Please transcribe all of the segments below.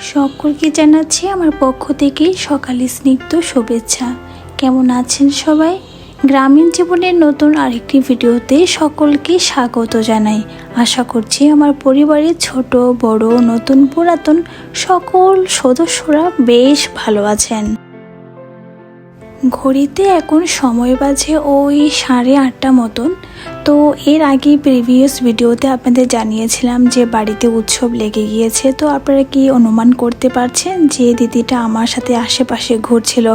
সকলকে জানাচ্ছি আমার পক্ষ থেকে সকালে স্নিগ্ধ শুভেচ্ছা। কেমন আছেন সবাই? গ্রামীণ জীবনের নতুন আরেকটি ভিডিওতে সকলকে স্বাগত জানাই। আশা করছি আমার পরিবারের ছোট, বড়, নতুন, পুরাতন সকল সদস্যরা বেশ ভালো আছেন। ঘড়িতে এখন সময় বাজে ওই সাড়ে আটটা মতন। তো এর আগে প্রিভিয়াস ভিডিওতে আপনাদের জানিয়েছিলাম যে বাড়িতে উৎসব লেগে গিয়েছে। তো আপনারা কি অনুমান করতে পারছেন যে দিদিটা আমার সাথে আশেপাশে ঘুরছিল,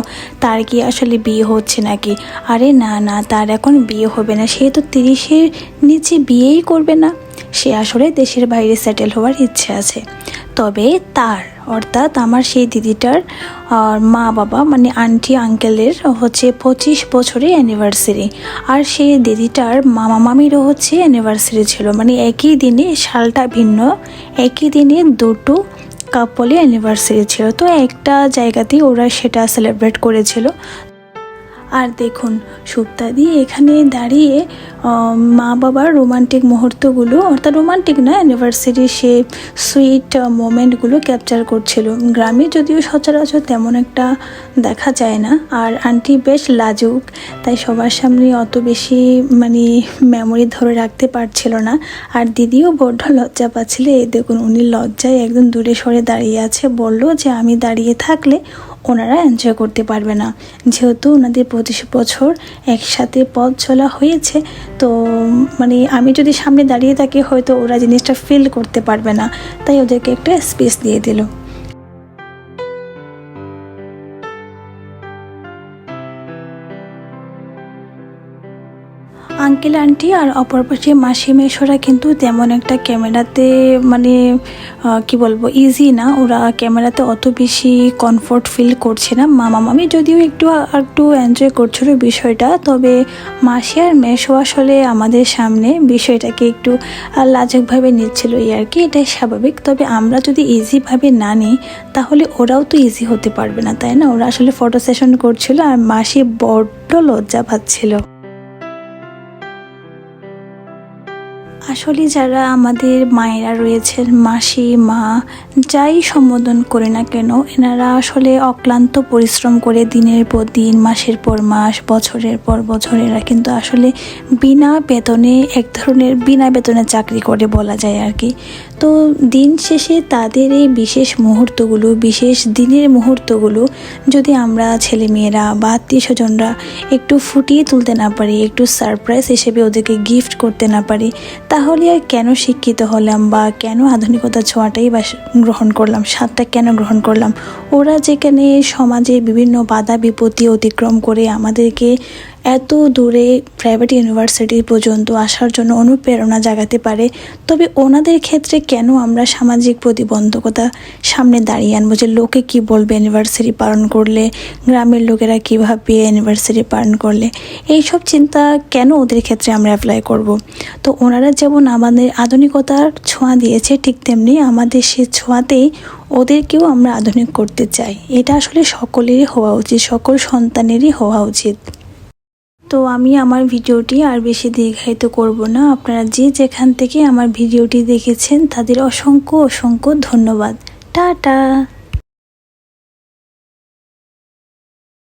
তার কি আসলে বিয়ে হচ্ছে নাকি? আরে না না, তার এখন বিয়ে হবে না, সে তো তিরিশের নিচে বিয়েই করবে না। সে আসলে দেশের বাইরে সেটেল হওয়ার ইচ্ছে আছে। তবে তার, অর্থাৎ আমার সেই দিদিটার মা বাবা মানে আন্টি আঙ্কেলের হচ্ছে পঁচিশ বছরের অ্যানিভার্সারি আর সেই দিদিটার মামা মামিরও হচ্ছে অ্যানিভার্সারি ছিল। মানে একই দিনে সালটা ভিন্ন, একই দিনে দুটো কাপলে অ্যানিভার্সারি ছিল। তো একটা জায়গাতেই ওরা সেটা সেলিব্রেট করেছিল। আর দেখুন সুপ্তাদি এখানে দাঁড়িয়ে মা বাবার রোমান্টিক মুহূর্তগুলো, অর্থাৎ রোমান্টিক না অ্যানিভার্সারি সে সুইট মোমেন্টগুলো ক্যাপচার করছিল। গ্রামে যদিও সচরাচর তেমন একটা দেখা যায় না, আর আন্টি বেশ লাজুক, তাই সবার সামনে অত বেশি মানে মেমোরি ধরে রাখতে পারছিল না। আর দিদিও বড্ড লজ্জা পাচ্ছিল, এই দেখুন, উনি লজ্জায় একদম দূরে সরে দাঁড়িয়ে আছে, বলল যে, আমি দাঁড়িয়ে থাকলে ওনারা এনজয় করতে পারবে না। যেহেতু ওনাদের পঁচিশ বছর একসাথে পথ চলা হয়েছে, তো মানে আমি যদি সামনে দাঁড়িয়ে থাকি, হয়তো ওরা জিনিসটা ফিল করতে পারবে না। তাই ওদেরকে একটা স্পেস দিয়ে দিল। আঙ্কেল, আন্টি আর অপর পাশে মাসি মেশোরা কিন্তু তেমন একটা ক্যামেরাতে মানে কি বলব ইজি না। ওরা ক্যামেরাতে অত বেশি কমফোর্ট ফিল করছে না। মামা, মামি যদিও একটু একটু এনজয় করছিল বিষয়টা, তবে মাসি আর মেশো আসলে আমাদের সামনে বিষয়টাকে একটু লাজুকভাবে নিচ্ছিল এই আর কি। এটাই স্বাভাবিক। তবে আমরা যদি ইজিভাবে না নিই, তাহলে ওরাও তো ইজি হতে পারবে না, তাই না? ওরা আসলে ফটো সেশন করছিল আর মাসি বড্ড লজ্জা পাচ্ছিল। আসলে যারা আমাদের মায়েরা রয়েছেন, মাসি, মা, যাই সম্বোধন করে না কেন, এনারা আসলে অক্লান্ত পরিশ্রম করে দিনের পর দিন, মাসের পর মাস, বছরের পর বছর, এরা কিন্তু আসলে বিনা বেতনে, এক ধরনের বিনা বেতনে চাকরি করে বলা যায় আর কি। তো দিন শেষে তাদের এই বিশেষ মুহূর্তগুলো, বিশেষ দিনের মুহূর্তগুলো যদি আমরা ছেলেমেয়েরা বা আত্মীয় স্বজনরা একটু ফুটিয়ে তুলতে না পারি, একটু সারপ্রাইজ হিসেবে ওদেরকে গিফট করতে না পারি, তাহলে আর কেন শিক্ষিত হলাম বা কেন আধুনিকতা ছোঁয়াটাই বা গ্রহণ করলাম, স্বাদটা কেন গ্রহণ করলাম? ওরা যেখানে সমাজে বিভিন্ন বাধা, বিপত্তি অতিক্রম করে আমাদেরকে এত দূরে প্রাইভেট ইউনিভার্সিটি পর্যন্ত আসার জন্য অনুপ্রেরণা জাগাতে পারে, তবে ওনাদের ক্ষেত্রে কেন আমরা সামাজিক প্রতিবন্ধকতা সামনে দাঁড়িয়ে আনব যে লোকে কি বলবে অ্যানিভার্সারি পালন করলে, গ্রামের লোকেরা কীভাবে অ্যানিভার্সারি পালন করলে? এইসব চিন্তা কেন ওদের ক্ষেত্রে আমরা অ্যাপ্লাই করব? তো ওনারা যেমন আমাদের আধুনিকতার ছোঁয়া দিয়েছে, ঠিক তেমনি আমাদের সে ছোঁয়াতেই ওদেরকেও আমরা আধুনিক করতে চাই। এটা আসলে সকলেরই হওয়া উচিত, সকল সন্তানেরই হওয়া উচিত। তো আমি আমার ভিডিওটি আর বেশি দীর্ঘায়িত করব না। আপনারা যে যেখান থেকে আমার ভিডিওটি দেখেছেন, তাদের অসংখ্য অসংখ্য ধন্যবাদ। টাটা!